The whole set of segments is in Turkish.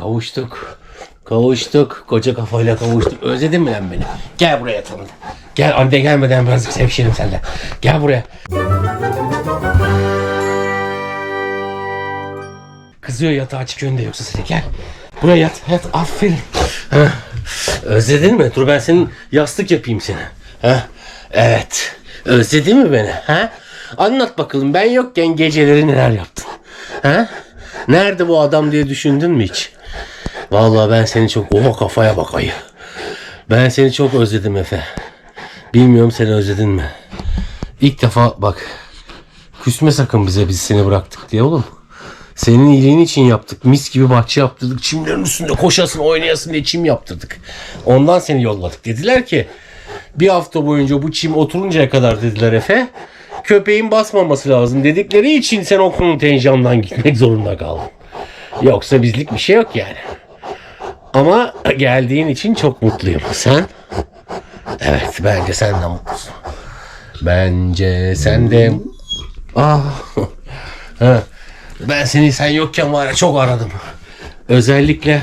Kavuştuk. Kavuştuk. Koca kafayla kavuştuk. Özledin mi lan beni? Gel buraya yatalım. Gel anne gelmeden biraz sevişelim seninle. Gel buraya. Kızıyor yatağa çıkıyorsun da yoksa seni gel. Buraya yat. Yat. Aferin. Özledin mi? Dur ben senin yastık yapayım seni. Heh. Evet. Özledin mi beni? Ha? Anlat bakalım ben yokken geceleri neler yaptın? Ha? Nerede bu adam diye düşündün mü hiç? Vallahi ben seni çok... Oha kafaya bak ayı. Ben seni çok özledim Efe. Bilmiyorum seni özledin mi? İlk defa bak. Küsme sakın bize biz seni bıraktık diye oğlum. Senin iyiliğin için yaptık. Mis gibi bahçe yaptırdık. Çimlerin üstünde koşasın oynayasın diye çim yaptırdık. Ondan seni yolladık. Dediler ki bir hafta boyunca bu çim oturuncaya kadar dediler Efe. Köpeğin basmaması lazım dedikleri için sen o kontenjandan gitmek zorunda kaldın. Yoksa bizlik bir şey yok yani. Ama geldiğin için çok mutluyum. Sen? Evet bence sen de mutlusun. Bence sen de... Ah. Ben seni sen yokken var ya çok aradım. Özellikle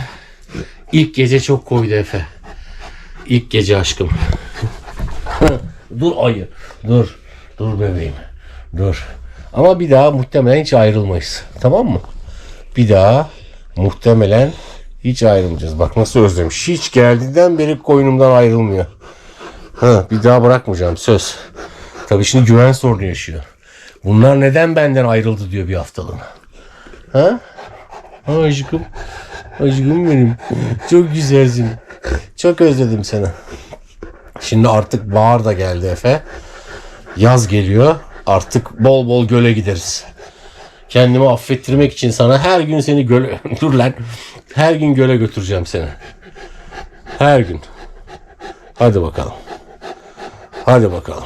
ilk gece çok koydu Efe. İlk gece aşkım. dur ayı. Dur. Dur bebeğim. Dur. Ama bir daha muhtemelen hiç ayrılmayız. Tamam mı? Bir daha muhtemelen hiç ayrılmayacağız. Bak nasıl özlemiş. Hiç geldiğinden beri koynumdan ayrılmıyor. Ha, bir daha bırakmayacağım söz. Tabii şimdi güven sorunu yaşıyor. Bunlar neden benden ayrıldı diyor bir haftalığına. Ha? Ha aşkım. Aşkım benim. Çok güzelsin. Çok özledim seni. Şimdi artık bahar da geldi Efe. Yaz geliyor. Artık bol bol göle gideriz. Kendimi affettirmek için sana her gün seni göle... Dur lan. Her gün göle götüreceğim seni. Her gün. Hadi bakalım. Hadi bakalım.